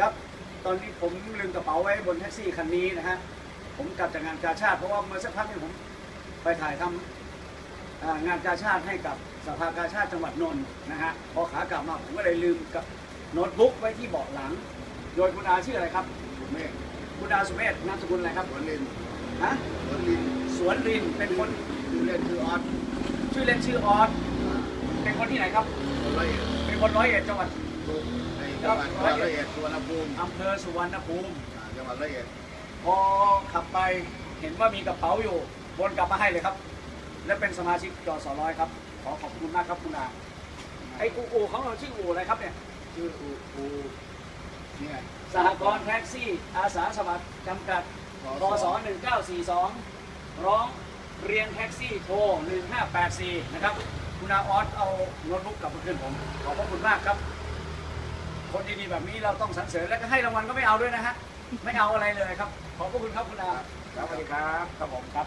ครับ ตอนนี้ผมลืมกระเป๋าไว้บนแท็กซี่คันนี้นะฮะ ผมกลับจากงานกาชาติเพราะว่าเมื่อสักพักหนึงผมไปถ่ายทำอ่างานกาชาติให้กับสภากาชาติจังหวัดนนท์นะฮะ พอขากลับมาผมก็เลยลืมกับโน้ตบุ๊กไว้ที่เบาะหลัง โดยคุณอาชื่ออะไรครับผมเมฆคุณอาสุเมธนามสกุลอะไรครับสวนลินฮะสวนลินสวนรินเป็นคนชื่อเล่นชื่อออสชื่อเล่นชื่อออสเป็นคนที่ไหนครับคนละเอียดเป็นคนร้อยเอ็ดจังหวัด ในจังหวัดร้อยละเอียดสุวรรณภูมิอำเภอสุวรรณภูมิอ่าจังหวัดละเอียดพอขับไปเห็นว่ามีกระเป๋าอยู่วนกลับมาให้เลยครับ และเป็นสมาชิกจสร้อยครับ ขอขอบคุณมากครับคุณอาไอ้อูอูของเราชื่ออูอะไรครับเนี่ยชื่ออูอูเนี่ยสหกรณ์แท็กซี่ อาสาสมัครจำกัดกส1942 ร้องเรียนแท็กซี่โทร1584 นะครับ คุณอาออสเอาโน้ตบุ๊กกลับมาคืนผม ขอบพระคุณมากครับ คนดีๆแบบนี้เราต้องสรรเสริญแล้วก็ให้รางวัลก็ไม่เอาด้วยนะฮะไม่เอาอะไรเลยครับขอบพระคุณครับคุณอาครับสวัสดีครับครับผมครับ